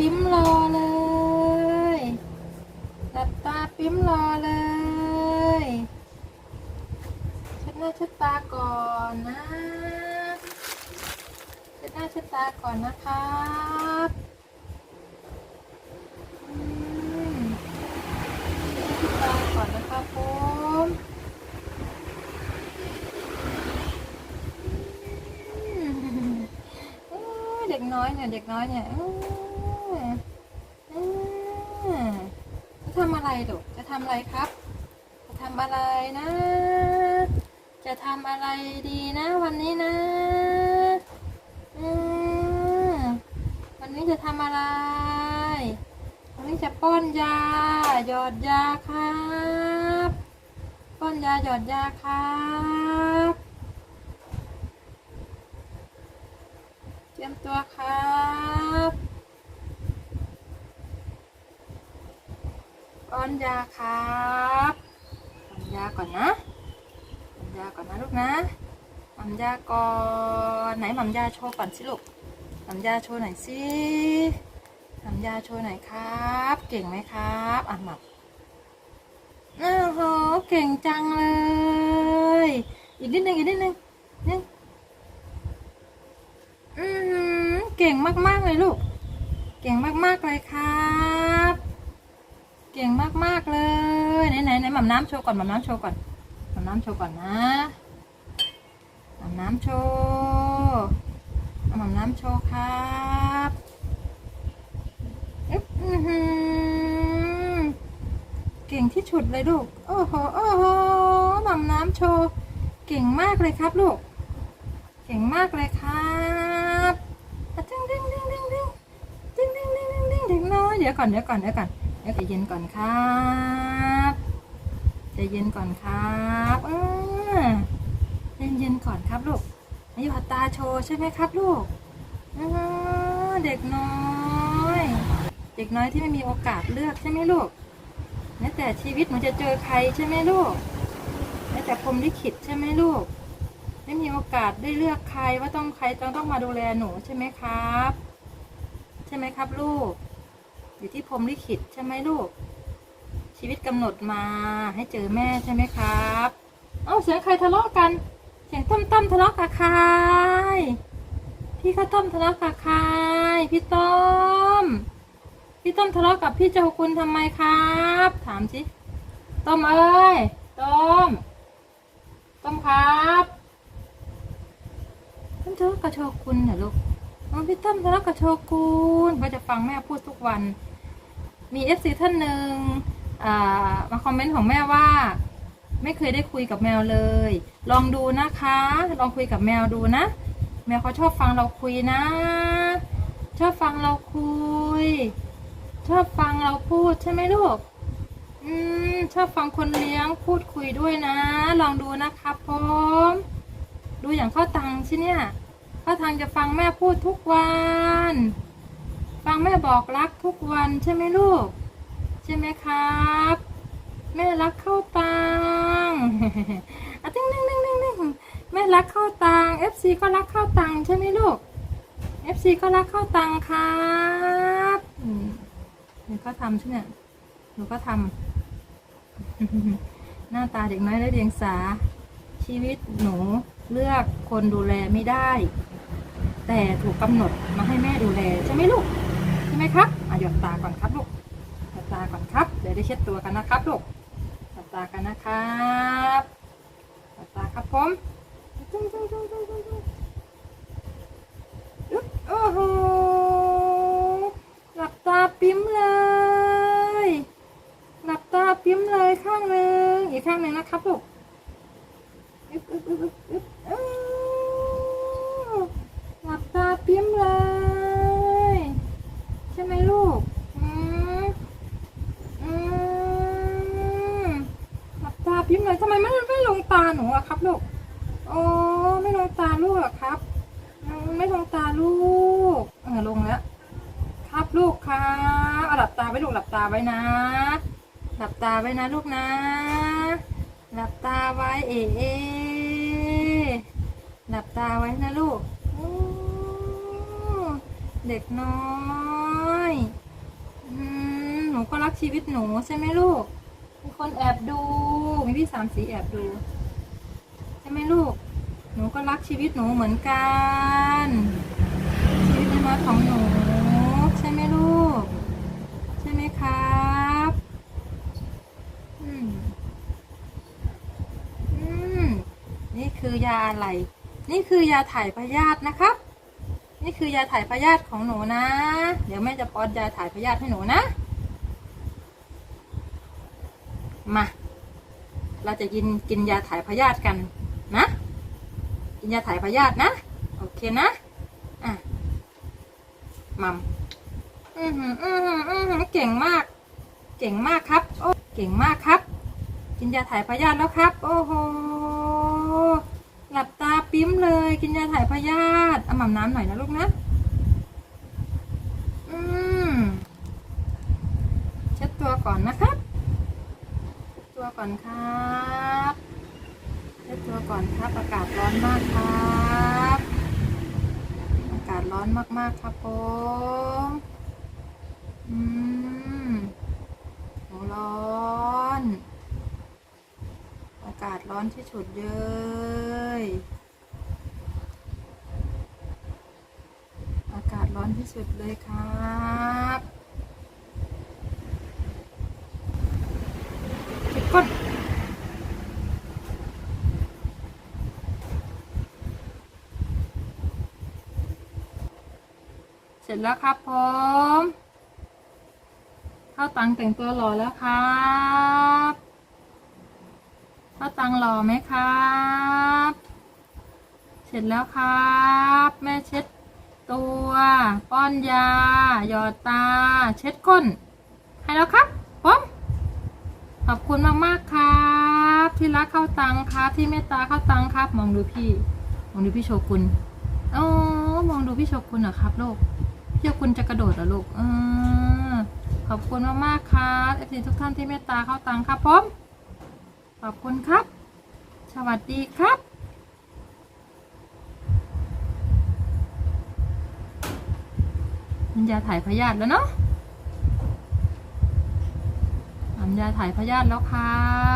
ปิ้มรอเลยหลับตาปิ้มรอเลยเช็ดหน้าเช็ดตาก่อนนะเช็ดหน้าเช็ดตาก่อนนะครับอืมเช็ดหน้าเช็ดตาก่อนนะครับผมอืมเด็กน้อยเนี่ยเด็กน้อยเนี่ย จะทำอะไรลูกจะทำอะไรครับ จะทำอะไรนะ จะทำอะไรดีนะ วันนี้นะวันนี้จะทำอะไร วันนี้จะป้อนยา หยอดยาครับป้อนยาหยอดยาครับเตรียมตัวครับ ป้อนยาครับป้อนยาก่อนนะป้อนยาก่อนนะลูกนะหม่ำยาก่อนไหนหม่ำยาโชว์ก่อนสิลูกหม่ำยาโชว์หน่อยสิหม่ำยาโชว์หน่อยครับ เก่งไหมครับอะหม่ำโอ้โหเก่งจังเลย อีกนิดนึงอีกนิดนึงนึงอืมเก่งมากๆเลยลูก เก่งมากๆเลยครับ เก่งมากๆเลยไหนไหนไหนหม่ำน้ำโชว์ก่อนหม่ำน้ำโชว์ก่อนหม่ำน้ำโชว์ก่อนนะหม่ำน้ำโชว์เอาหม่ำน้ำโชว์ครับอึ๊บอือหือเก่งที่สุดเลยลูกโอ้โหโอ้โหหม่ำน้ำโชว์เก่งมากเลยครับลูก เก่งมากเลยครับอะดึงดึงดึงดึงดึงดึงดึงดึงดึงดึงดึงน้อยเดี๋ยวก่อนเดี๋ยวก่อนเดี๋ยวก่อน เดี๋ยวใจเย็นก่อนครับใจเย็นก่อนครับเออใจเย็นก่อนครับลูกอายุหัตตาโชว์ใช่ไหมครับลูกเด็กน้อย เด็กน้อยที่ไม่มีโอกาสเลือกใช่ไหมลูกแม้แต่ชีวิตหนูจะเจอใครใช่ไหมลูกแม้แต่พรหมลิขิตใช่ไหมลูก ไม่มีโอกาสได้เลือกใครว่าต้องใครต้องต้องมาดูแลหนูใช่ไหมครับ ใช่ไหมครับลูก อยู่ที่พรมลิขิตใช่ไหมลูก ชีวิตกำหนดมาให้เจอแม่ใช่ไหมครับ เอ้าเสียงใครทะเลาะกัน เสียงต้มต้มทะเลาะกับใครพี่ข้าต้มทะเลาะกับใครพี่ต้มพี่ต้มทะเลาะกับพี่เจ้าคุณทำไมครับ ถามสิต้มเอ้ยต้มต้มครับต้นทะเลาะกับโชกุนเหรอลูก อ๋อพี่ต้นทะเลาะกับโชกุนก็จะฟังแม่พูดทุกวัน มีเอฟซีท่านหนึ่งมาคอมเมนต์ของแม่ว่า ไม่เคยได้คุยกับแมวเลย ลองดูนะคะ ลองคุยกับแมวดูนะ แมวเขาชอบฟังเราคุยนะ ชอบฟังเราคุย ชอบฟังเราพูดใช่ไหมลูกอืมชอบฟังคนเลี้ยงพูดคุยด้วยนะ ลองดูนะคะพรับผมดูอย่างข้าวตังใช่เนี่ย ข้าวตังจะฟังแม่พูดทุกวัน ฟังแม่บอกรักทุกวันใช่ไหมลูก ใช่ไหมครับ แม่รักข้าวตังอะติ้งติ้งติ้งติ้งติ้งแม่รักข้าวตัง FC ก็รักข้าวตังใช่ไหมลูก FC ก็รักข้าวตังครับหนูก็ทำใช่เนี่ยหนูก็ทำหน้าตาเด็กน้อยและเดียงสาชีวิตหนูเลือกคนดูแลไม่ได้ แต่ถูกกำหนดมาให้แม่ดูแลใช่ไหมลูกใช่ไหมครับอะหยดตาก่อนครับลูกหยดตาก่อนครับ เดี๋ยวได้เช็ดตัวกันนะครับลูกหยดตากันนะครับหยดตาครับผมจุ๊งจุ๊งจุ๊งจุ๊งจุ้งจุ้งอึ๊บโอ้โหหลับตาปิ้มเลย หลับตาปิ้มเลยข้างหนึ่งอีกข้างหนึ่งนะครับลูก อึ๊บอึ๊บอึ๊บอึ๊บอึ๊บอ้าวหลับตาเปี้ยมเลย ใช่ไหมลูก อืมอืมหลับตาเปี้ยมเลยทำไมไม่ไม่ลงตาหนูอะครับลูกโอ้ไม่ลงตาลูกเห รอครับอืมไม่ลงตาลูก เออลงแล้ว ครับลูกครับเอาหลับตาไว้ลูกหลับตาไว้นะ หลับตาไว้นะลูกนะ หลับตาไว้เอ๋เอหลับตาไว้นะลูก เด็กน้อยอหนูก็รักชีวิตหนูใช่ไหมลูก มีคนแอบดู มีพี่สามสีแอบดู ใช่ไหมลูก หนูก็รักชีวิตหนูเหมือนกัน ชีวิตในมาของหนู ใช่ไหมลูก ใช่ไหมครับอืมอืมนี่คือยาอะไร นี่คือยาถ่ายพยาธินะครับ นี่คือยาถ่ายพยาธิของหนูนะ เดี๋ยวแม่จะป้อนยาถ่ายพยาธิให้หนูนะมา เราจะกินกินยาถ่ายพยาธิกัน กินยาถ่ายพยาธินะ โอเคนะ อะ มัม อือหืออือหืออือหือเก่งมาก เก่งมากครับ โอ้เก่งมากครับ กินยาถ่ายพยาธิแล้วครับ โอ้โห หลับตาปิ้มเลย กินยาถ่ายพยาธิเอาหม่ำน้ำหน่อยนะลูกนะ อืมเช็ดตัวก่อนนะครับ ตัวก่อนครับ อากาศร้อนมากครับอากาศร้อนมาก ๆ ครับผมอืมร้อนอากาศร้อนที่สุดเลยอากาศร้อนที่สุดเลยครับเก็บก้น เสร็จแล้วครับผมเข้าตังแต่งตัวหล่อแล้วครับเข้าตังหล่อไหมครับ เสร็จแล้วครับ แม่เช็ดตัว ป้อนยา หยอดตา เช็ดก้น ให้แล้วครับผมขอบคุณมากๆครับ ที่รักเข้าตังครับ ที่เมตตาเข้าตังครับ มองดูพี่ มองดูพี่โชกุนอ๋อมองดูพี่โชกุนเหรอครับโลก พี่โชกุนจะกระโดดเหรอลูกออขอบคุณมากๆครับเอฟซีทุกท่านที่เมตตาเข้าตังครับผมขอบคุณครับ สวัสดีครับมันยาถ่ายพยาธิแล้วเนาะทำยาถ่ายพยาธิแล้วครับ